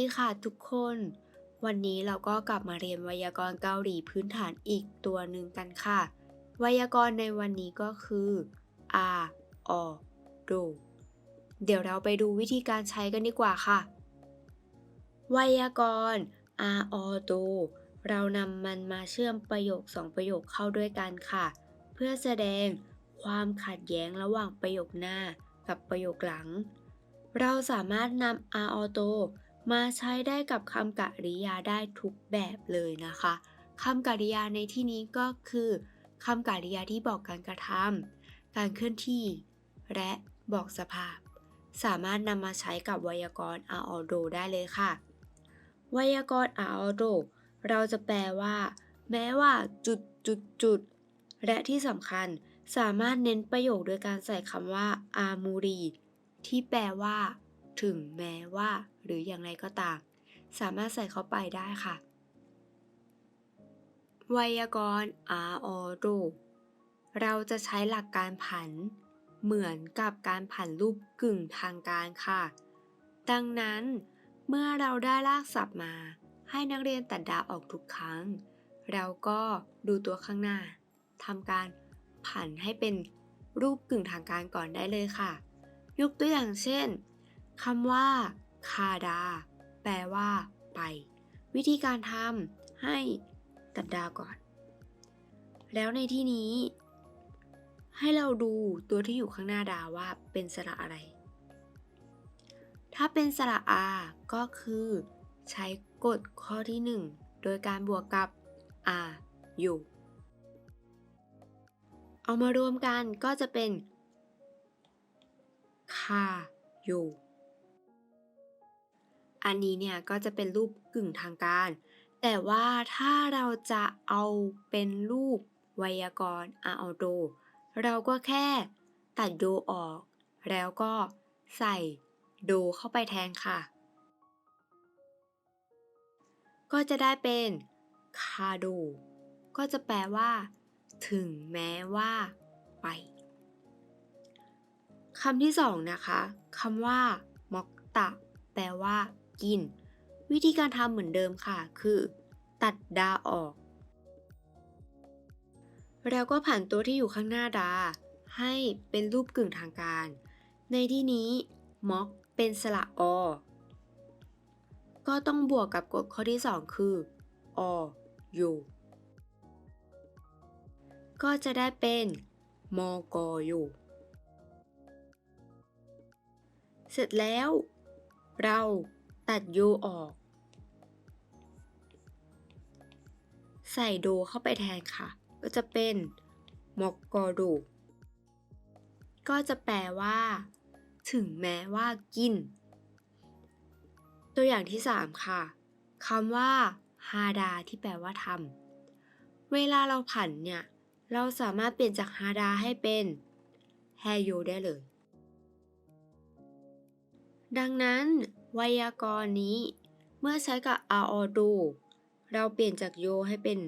ดีค่ะทุกคน วันนี้เราก็กลับมาเรียนไวยากรณ์เกาหลีพื้นฐานอีกตัวหนึ่งกันค่ะ ไวยากรณ์ในวันนี้ก็คือ a o do เดี๋ยวเราไปดูวิธีการใช้กันดีกว่าค่ะ ไวยากรณ์ a o do เรานำมันมาเชื่อมประโยคสองประโยคเข้าด้วยกันค่ะ เพื่อแสดงความขัดแย้งระหว่างประโยคหน้ากับประโยคหลัง เราสามารถนำ a o do มาใช้ได้กับคำกริยาได้ทุกแบบเลยนะคะคำกริยาในที่นี้ก็คือคำกริยาที่บอกการกระทำการเคลื่อนที่ และบอกสภาพ สามารถนำมาใช้กับไวยากรณ์ a o do ได้เลยค่ะ ไวยากรณ์ a o do เราจะแปลว่า แม้ว่าจุดจุดจุดและที่สำคัญสามารถเน้นประโยคโดยการใส่คำว่าอามูรีที่แปลว่า ถึงแม้ว่าหรืออย่างไรก็ตาม สามารถใส่เข้าไปได้ค่ะ ไวยากรณ์ a o do เราจะใช้หลักการผัน เหมือนกับการผันรูปกึ่งทางการค่ะ ดังนั้นเมื่อเราได้ลากศัพท์มา ให้นักเรียนตัดดาวออกทุกครั้ง เราก็ดูตัวข้างหน้าทำการผันให้เป็นรูปกึ่งทางการก่อนได้เลยค่ะ ยกตัวอย่างเช่น คำว่า คาดา แปลว่า ไป วิธีการทำให้ตัดดาก่อน แล้วในที่นี้ ให้เราดูตัวที่อยู่ข้างหน้าดาว่าเป็นสระอะไร ถ้าเป็นสระอา ก็คือ ใช้กฎข้อที่ 1 โดยการบวกกับ a อยู่ เอามารวมกันก็จะเป็นคาอยู่ อันนี้เนี่ยก็จะเป็นรูปกึ่งทางการ แต่ว่าถ้าเราจะเอาเป็นรูปไวยากรณ์ a o do เราก็แค่ตัดโดออก แล้วก็ใส่โดเข้าไปแทนค่ะ ก็จะได้เป็นคาโดก็จะแปลว่า ถึงแม้ว่า ไปคำที่สองนะคะคำว่ามอกตะ แปลว่า กิน วิธีการทำเหมือนเดิมค่ะ คือ ตัดดาออก แล้วก็ผ่านตัวที่อยู่ข้างหน้าดา ให้เป็นรูปกึ่งทางการ ในที่นี้ม็อกเป็นสระอ ก็ต้องบวกกับกฎข้อที่ 2 คือออยู่ ก็จะได้เป็นมกอยู่ เสร็จแล้ว เรา ตัดโยออก ใส่โดเข้าไปแทนค่ะ ก็จะเป็นมอกกอดูก็จะแปลว่า ถึงแม้ว่ากิน ตัวอย่างที่ 3 ค่ะคำว่าฮาดาที่แปลว่าทำเวลาเราผันเนี่ย เราสามารถเปลี่ยนจากฮาดาให้เป็นแฮโยได้เลย ดังนั้น ไวยากรณ์นี้ เมื่อใช้กับ a o do เราเปลี่ยนจากโยให้เป็น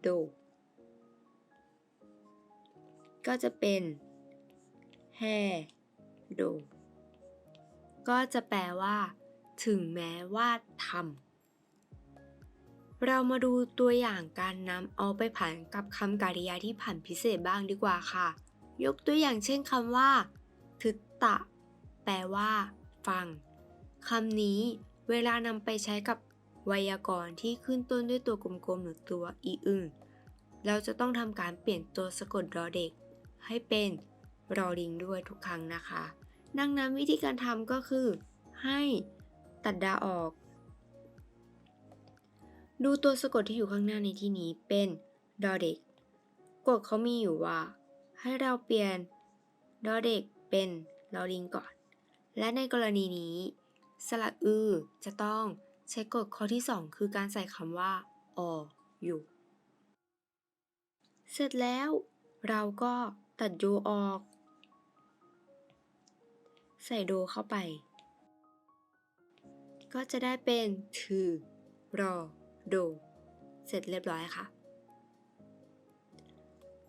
โดก็จะเป็นแฮโดก็จะแปลว่า ถึงแม้ว่าทำเรามาดูตัวอย่างการนำเอาไปผันกับคำกริยาที่ผันพิเศษบ้างดีกว่าค่ะ ยกตัวอย่างเช่นคำว่า ทึตตะ แปลว่า ฟังคำนี้เวลานำไปใช้กับไวยากรณ์ที่ขึ้นต้นด้วยตัวกลมๆหรือตัวอีอึงเราจะต้องทำการเปลี่ยนตัวสะกดรอเด็ก ให้เป็นรอลิงด้วยทุกครั้งนะคะ ดังนั้นวิธีการทำก็คือ ให้ตัดดาออก ดูตัวสะกดที่อยู่ข้างหน้าในที่นี้เป็นดอเด็กกฎเขามีอยู่ว่า ให้เราเปลี่ยนดอเด็กเป็นลอลิงก่อน และในกรณีนี้ สระอือจะต้องใช้กฎข้อที่ 2 คือการใส่คำว่าออยู่ เสร็จแล้ว เราก็ตัดโยออก ใส่โดเข้าไป ก็จะได้เป็นถือรอโด เสร็จเรียบร้อยค่ะ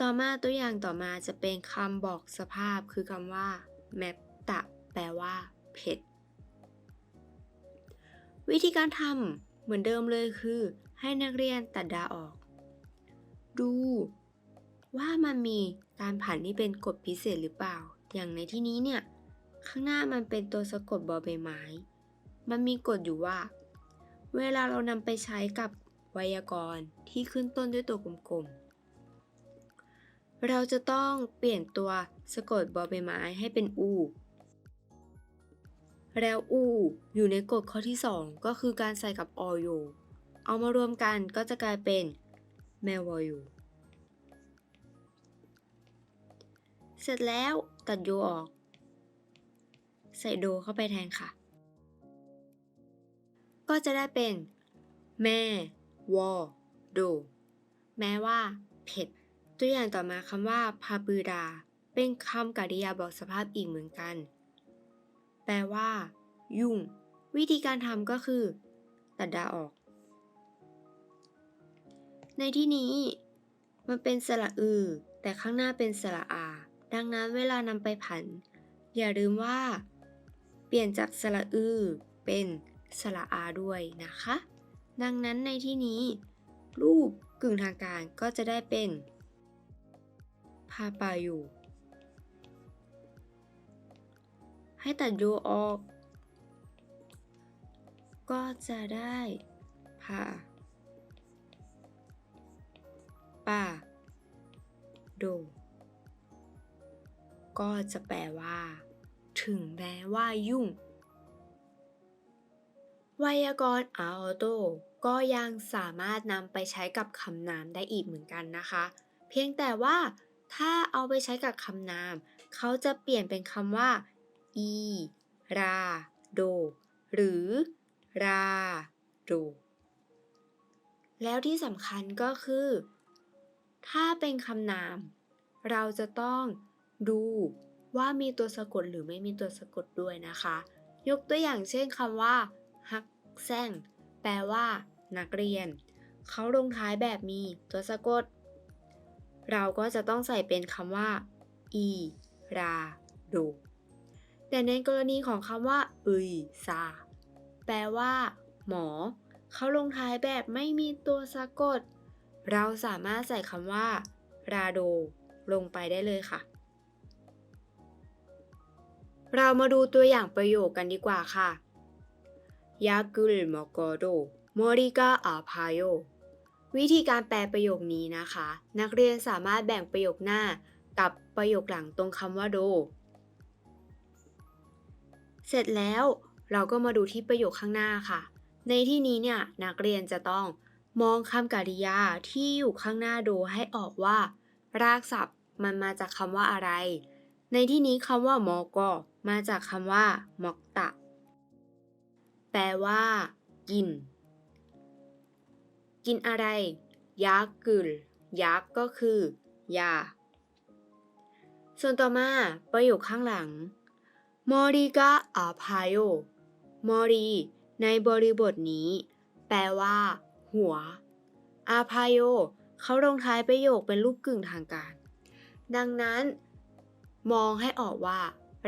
ต่อมาตัวอย่างต่อมาจะเป็นคำบอกสภาพคือคำว่าแมปตะ แปลว่าเผ็ด วิธีการทำเหมือนเดิมเลยคือ ให้นักเรียนตัดดาออก ดู ว่ามันมีการผันที่เป็นกฎพิเศษหรือเปล่า อย่างในที่นี้เนี่ย ข้างหน้ามันเป็นตัวสะกดบอใบไม้ มันมีกฎอยู่ว่า เวลาเรานำไปใช้กับไวยากรณ์ที่ขึ้นต้นด้วยตัวกลมๆ เราจะต้องเปลี่ยนตัวสะกดบอใบไม้ให้เป็นอู แล้วอูอยู่ในกฎข้อที่ 2 ก็คือการใส่กับออโยเอามารวมกันก็จะกลายเป็นแมวอยูเสร็จแล้วตัดโยออก ใส่โดเข้าไปแทนค่ะ ก็จะได้เป็น แม่วอโด แม้ว่า เผ็ด ตัวอย่างต่อมาคำว่าพาบืดา เป็นคำกริยาบอกสภาพอีกเหมือนกัน ลว่า ยุ่ง วิธีการทำก็คือ ตัดดาออก ในที่นี้ มันเป็นสระอือ แต่ข้างหน้าเป็นสระอา ดังนั้นเวลานำไปผัน อย่าลืมว่า เปลี่ยนจากสระอือ เป็นสระอาด้วยนะคะ ดังนั้นในที่นี้ รูปกึ่งทางการก็จะได้เป็นพาปาอยู่ ให้ตัดโยออก ก็จะได้พาป่าโด ก็จะแปลว่า ถึงแม้ว่ายุ่ง ไวยากรณ์อาโตก็ยังสามารถนำไปใช้กับคำนามได้อีกเหมือนกันนะคะ เพียงแต่ว่าถ้าเอาไปใช้กับคำนาม เขาจะเปลี่ยนเป็นคำว่า อี รา โด หรือ รา โด แล้วที่สำคัญก็คือ ถ้าเป็นคำนาม เราจะต้องดูว่ามีตัวสะกดหรือไม่มีตัวสะกดด้วยนะคะ ยกตัวอย่างเช่นคำว่าฮักแซงแปลว่า นักเรียน เขาลงท้ายแบบมีตัวสะกด เราก็จะต้องใส่เป็นคำว่า อี รา โด แต่ในกรณีของคำว่าอึยซาแปลว่า หมอ เขาลงท้ายแบบไม่มีตัวสะกด เราสามารถใส่คำว่า ราโด ลงไปได้เลยค่ะ เรามาดูตัวอย่างประโยคกันดีกว่าค่ะยากุลมอกโดมอริกาอาพายโยวิธีการแปลประโยคนี้นะคะ นักเรียนสามารถแบ่งประโยคหน้ากับประโยคหลังตรงคำว่าโด เสร็จแล้วเราก็มาดูที่ประโยคข้างหน้าค่ะ ในที่นี้เนี่ยนักเรียนจะต้องมองคำกริยาที่อยู่ข้างหน้าโดให้ออกว่า รากศัพท์มันมาจากคำว่าอะไร ในที่นี้คำว่ามอกอมาจากคำว่ามอกตะ แปลว่า กิน กินอะไร ยากุลยักษ์ก็คือ ยา ส่วนต่อมาประโยคข้างหลัง มอริกาอาพาโยมอรีในบริบทนี้ แปลว่า หัว อาพาโยเขาลงท้ายประโยคเป็นรูปกึ่งทางการ ดังนั้น มองให้ออกว่า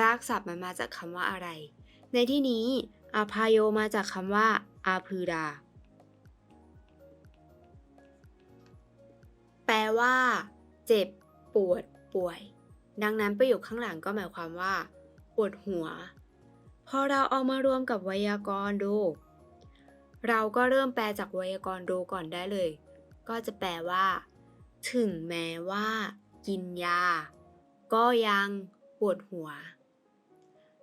รากศัพท์มันมาจากคำว่าอะไร ในที่นี้ อาพาโยมาจากคำว่า อาพืดา แปลว่า เจ็บ ปวด ป่วย ดังนั้นประโยคข้างหลังก็หมายความว่า ปวดหัว พอเราเอามารวมกับไวยากรณ์ดู เราก็เริ่มแปลจากไวยากรณ์ดูก่อนได้เลย ก็จะแปลว่า ถึงแม้ว่า กินยา ก็ยังปวดหัว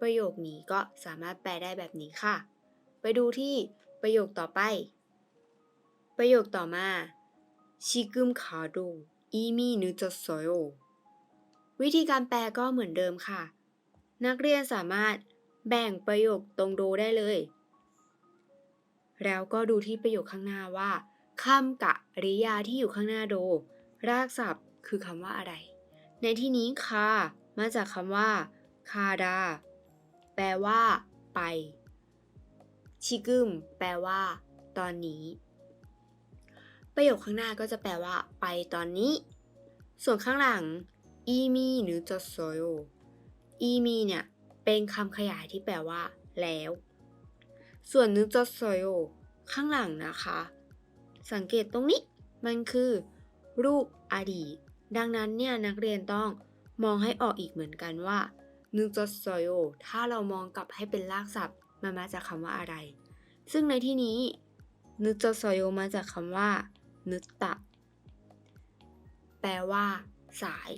ประโยคนี้ก็สามารถแปลได้แบบนี้ค่ะ ไปดูที่ประโยคต่อไป ประโยคต่อมาชิกุมคาโดอีมีนึจะโซโยวิธีการแปลก็เหมือนเดิมค่ะ นักเรียนสามารถแบ่งประโยคตรงโดได้เลย แล้วก็ดูที่ประโยคข้างหน้าว่าคำกะริยาที่อยู่ข้างหน้าโด รากศัพท์คือคำว่าอะไร ในที่นี้คามาจากคำว่า คาดา แปลว่า ไป ชิกึมแปลว่า ตอนนี้ ประโยคข้างหน้าก็จะแปลว่า ไปตอนนี้ ส่วนข้างหลังอีมีหรือจดโซโย อีมีเนี่ย เป็นคำขยายที่แปลว่า แล้ว ส่วนนึกจดโซโยข้างหลังนะคะ สังเกตตรงนี้ มันคือ รูปอดีต ดังนั้นเนี่ยนักเรียนต้องมองให้ออกอีกเหมือนกันว่านึกจดโซโยถ้าเรามองกลับให้เป็นรากศัพท์มันมาจากคำว่าอะไร ซึ่งในที่นี้นึกจดโซโยมาจากคำว่านึกตะ แปลว่า สาย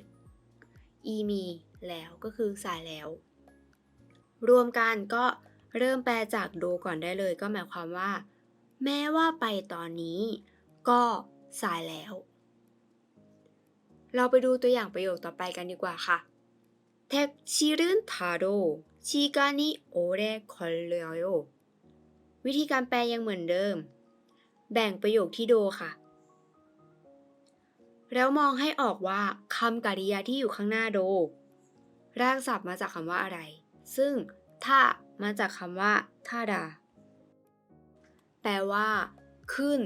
อีมี แล้วก็คือสายแล้ว รวมกันก็เริ่มแปลจากดูก่อนได้เลย ก็หมายความว่า แม้ว่าไปตอนนี้ ก็สายแล้ว เราไปดูตัวอย่างประโยคต่อไปกันดีกว่าค่ะแท็กชีรุนทาโดชีกานิโอเรคอลเลโยวิธีการแปลยังเหมือนเดิม แบ่งประโยคที่โดค่ะ แล้วมองให้ออกว่าคำกริยาที่อยู่ข้างหน้าโด รากศัพท์มาจากคำว่าอะไร ซึ่งถ้ามาจากคำว่าท่าดา แปลว่า ขึ้น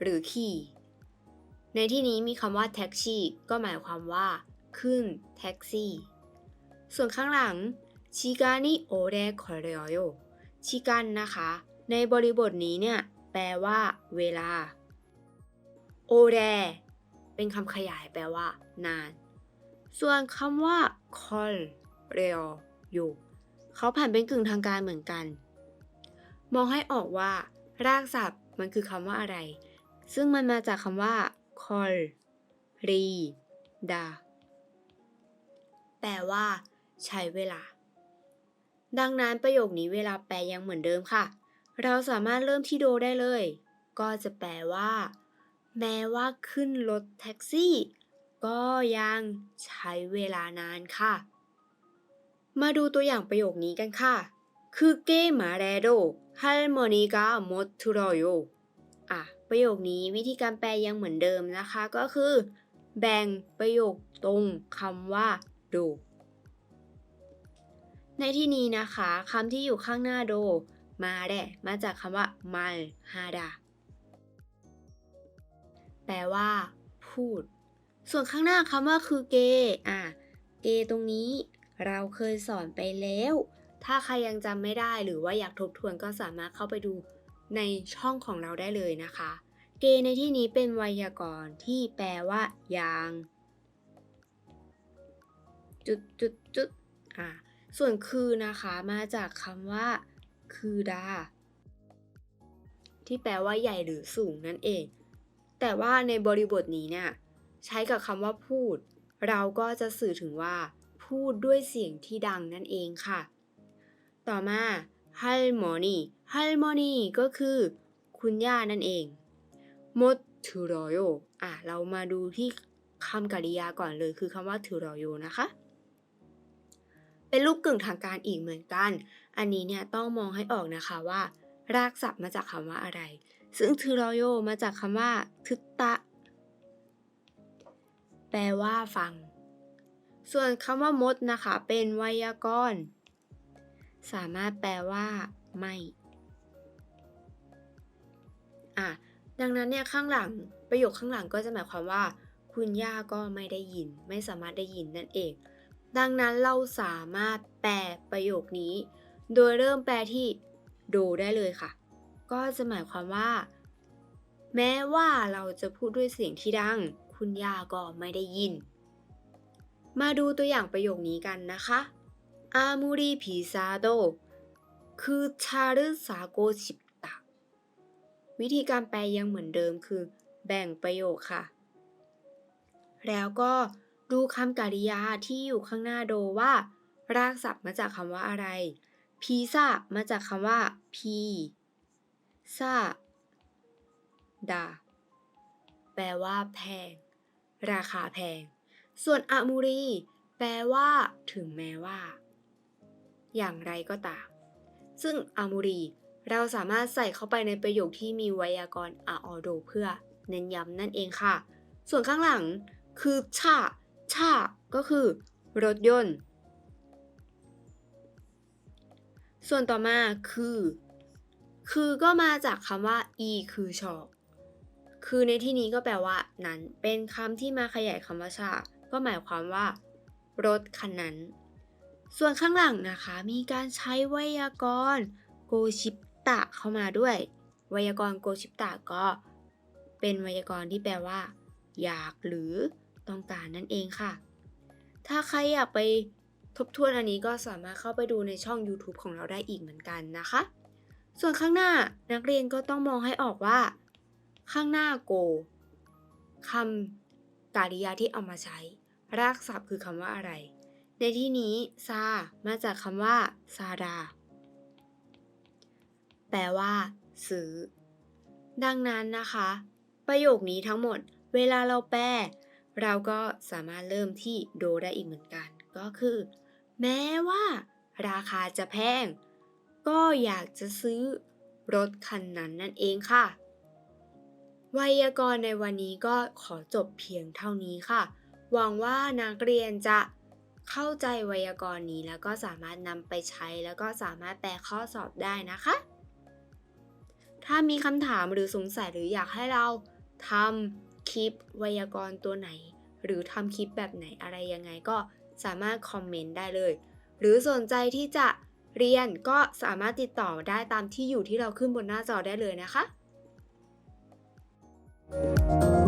หรือขี่ ในที่นี้มีคำว่าแท็กซี่ ก็หมายความว่า ขึ้นแท็กซี่ ส่วนข้างหลังชิกานิโอเรคอเรโยชิกันนะคะ ในบริบทนี้เนี่ย แปลว่า เวลา โอเรเป็นคำขยายแปลว่า นาน ส่วนคำว่า call เรออยู่เขาผ่านเป็นกึ่งทางการเหมือนกัน มองให้ออกว่า รากศัพท์มันคือคำว่าอะไร ซึ่งมันมาจากคำว่า call รีดาแปลว่า ใช้เวลา ดังนั้นประโยคนี้เวลาแปลยังเหมือนเดิมค่ะ เราสามารถเริ่มที่โดได้เลย ก็จะแปลว่า แม้ว่าขึ้นรถแท็กซี่ ก็ยังใช้เวลานานค่ะ มาดูตัวอย่างประโยคนี้กันค่ะคือเก้มาแรโดฮัลโมนีกาโมทุรโยอะประโยคนี้วิธีการแปลยังเหมือนเดิมนะคะ ก็คือ แบ่งประโยคตรงคำว่าโด ในที่นี้นะคะคำที่อยู่ข้างหน้าโด มาแดมาจากคำว่ามาลฮาดาแปลว่า พูด ส่วนข้างหน้าคำว่าคือเกอะ เกตรงนี้เราเคยสอนไปแล้ว ถ้าใครยังจำไม่ได้หรือว่าอยากทบทวนก็สามารถเข้าไปดูในช่องของเราได้เลยนะคะ เกในที่นี้เป็นไวยากรณ์ที่แปลว่ายางจุดจุดจุดอะ ส่วนคือนะคะมาจากคำว่า คือดา ที่แปลว่าใหญ่หรือสูงนั่นเอง แต่ว่าในบริบทนี้เนี่ย ใช้กับคำว่าพูด เราก็จะสื่อถึงว่า พูดด้วยเสียงที่ดังนั่นเองค่ะ ต่อมาฮัลโมนีฮัลโมนีก็คือ คุณย่านั่นเองมดทูรโยอะ เรามาดูที่คำกริยาก่อนเลยคือคำว่าทูรโยนะคะ เป็นรูปกึ่งทางการอีกเหมือนกัน อันนี้เนี่ยต้องมองให้ออกนะคะว่า รากศัพท์มาจากคำว่าอะไร ซึ่งทูรโยมาจากคำว่าทึตตะ แปลว่าฟัง ส่วนคำว่ามดนะคะ เป็นไวยากรณ์ สามารถแปลว่า ไม่อะดังนั้นเนี่ยข้างหลังประโยคข้างหลังก็จะหมายความว่า คุณย่าก็ไม่ได้ยิน ไม่สามารถได้ยินนั่นเอง ดังนั้นเราสามารถแปลประโยคนี้ โดยเริ่มแปลที่โดได้เลยค่ะ ก็จะหมายความว่า แม้ว่าเราจะพูดด้วยเสียงที่ดัง คุณย่าก็ไม่ได้ยิน มาดูตัวอย่างประโยคนี้กันนะคะอามูรีพิซาโดคือชารุสาโกชิตะ วิธีการแปลยังเหมือนเดิมคือ แบ่งประโยคค่ะ แล้วก็ดูคำกริยาที่อยู่ข้างหน้าโดว่า รากศัพท์มาจากคำว่าอะไร พีซามาจากคำว่า พีซาดาแปลว่าแพง ราคาแพง ส่วนอะมูรี แปลว่า ถึงแม้ว่า อย่างไรก็ตาม ซึ่งอะมูรี เราสามารถใส่เข้าไปในประโยคที่มีไวยากรณ์อะออโดเพื่อ เน้นย้ำนั่นเองค่ะ ส่วนข้างหลัง คือชาชาก็คือ รถยนต์ ส่วนต่อมาคือ คือก็มาจากคำว่าอีคือชอ คือในที่นี้ก็แปลว่า นั้นเป็นคำที่มาขยายคำว่าชาก็หมายความว่า รถคันนั้น ส่วนข้างหลังนะคะ มีการใช้ไวยากรณ์โกชิปตะเข้ามาด้วย ไวยากรณ์โกชิปตะก็ เป็นไวยากรณ์ที่แปลว่า อยากหรือต้องการนั่นเองค่ะ ถ้าใครอยากไปทบทวนอันนี้ก็สามารถเข้าไปดูในช่อง YouTube ของเราได้อีกเหมือนกันนะคะ ส่วนข้างหน้านักเรียนก็ต้องมองให้ออกว่า ข้างหน้าโกคำกริยาที่เอามาใช้ รากศัพท์คือคำว่าอะไร ในที่นี้ซามาจากคำว่าซาดา แปลว่า ซื้อ ดังนั้นนะคะ ประโยคนี้ทั้งหมด เวลาเราแปล เราก็สามารถเริ่มที่โดได้อีกเหมือนกัน ก็คือ แม้ว่า ราคาจะแพง ก็อยากจะซื้อรถคันนั้นนั่นเองค่ะ ไวยากรณ์ในวันนี้ก็ขอจบเพียงเท่านี้ค่ะ หวังว่านักเรียนจะเข้าใจไวยากรณ์นี้แล้วก็สามารถนำไปใช้แล้วก็สามารถแปลข้อสอบได้นะคะ ถ้ามีคำถามหรือสงสัยหรืออยากให้เราทำคลิปไวยากรณ์ตัวไหน หรือทำคลิปแบบไหนอะไรยังไงก็สามารถคอมเมนต์ได้เลย หรือสนใจที่จะเรียนก็สามารถติดต่อได้ตามที่อยู่ที่เราขึ้นบนหน้าจอได้เลยนะคะ Thank you